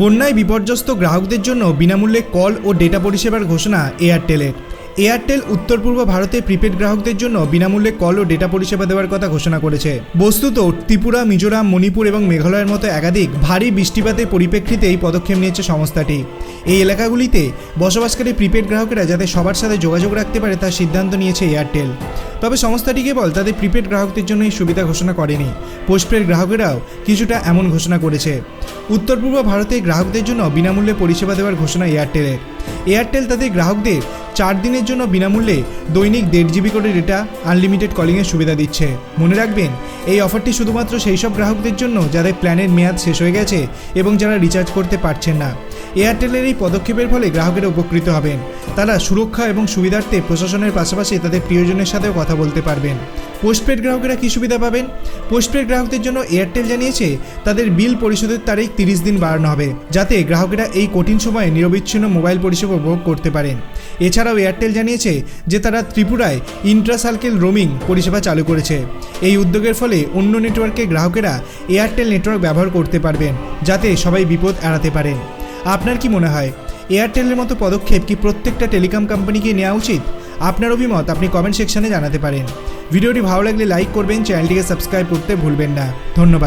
বন্যায় বিপর্যস্ত গ্রাহকদের জন্য বিনামূল্যে কল ও ডেটা পরিষেবার ঘোষণা এয়ারটেলের। এয়ারটেল উত্তর পূর্ব ভারতে প্রিপেড গ্রাহকদের জন্য বিনামূল্যে কল ও ডেটা পরিষেবা দেওয়ার কথা ঘোষণা করেছে। বস্তুত ত্রিপুরা, মিজোরাম, মণিপুর এবং মেঘালয়ের মতো একাধিক ভারী বৃষ্টিপাতের পরিপ্রেক্ষিতে এই পদক্ষেপ নিয়েছে সংস্থাটি। এই এলাকাগুলিতে বসবাসকারী প্রিপেড গ্রাহকেরা যাতে সবার সাথে যোগাযোগ রাখতে পারে তার সিদ্ধান্ত নিয়েছে এয়ারটেল। তবে সংস্থাটি কেবল তাদের প্রিপেড গ্রাহকদের জন্য এই সুবিধা ঘোষণা করেনি। পোস্টপেড গ্রাহকেরাও কিছুটা এমন ঘোষণা করেছে। উত্তর পূর্ব ভারতে গ্রাহকদের জন্য বিনামূল্যে পরিষেবা দেওয়ার ঘোষণা এয়ারটেলের এয়ারটেল তাদের গ্রাহকদের চার দিনের জন্য বিনামূল্যে দৈনিক দেড় জিবি করে ডেটা আনলিমিটেড কলিংয়ের সুবিধা দিচ্ছে। মনে রাখবেন, এই অফারটি শুধুমাত্র সেই সব গ্রাহকদের জন্য যাদের প্ল্যানের মেয়াদ শেষ হয়ে গেছে এবং যারা রিচার্জ করতে পারছেন না। এয়ারটেলের এই পদক্ষেপের ফলে গ্রাহকেরা উপকৃত হবেন। তারা সুরক্ষা এবং সুবিধার্থে প্রশাসনের পাশাপাশি তাদের প্রিয়জনের সাথেও কথা বলতে পারবেন। পোস্টপেড গ্রাহকেরা কী সুবিধা পাবেন? পোস্টপেড গ্রাহকদের জন্য এয়ারটেল জানিয়েছে, তাদের বিল পরিশোধের তারিখ তিরিশ দিন বাড়ানো হবে, যাতে গ্রাহকেরা এই কঠিন সময়ে নিরবিচ্ছিন্ন মোবাইল পরিষেবা উপভোগ করতে পারেন। এছাড়াও এয়ারটেল জানিয়েছে যে তারা ত্রিপুরায় ইন্ট্রাসার্কেল রোমিং পরিষেবা চালু করেছে। এই উদ্যোগের ফলে অন্য নেটওয়ার্কের গ্রাহকেরা এয়ারটেল নেটওয়ার্ক ব্যবহার করতে পারবেন, যাতে সবাই বিপদ এড়াতে পারেন। আপনার কি মনে হয়? এয়ারটেলের মতো পদক্ষেপ কি প্রত্যেকটা টেলিকম কোম্পানিকে নেওয়া উচিত? আপনার অভিমত আপনি কমেন্ট সেকশনে জানাতে পারেন। ভিডিওটি ভালো লাগলে লাইক করবেন চ্যানেলটিকে সাবস্ক্রাইব করতে ভুলবেন না। ধন্যবাদ।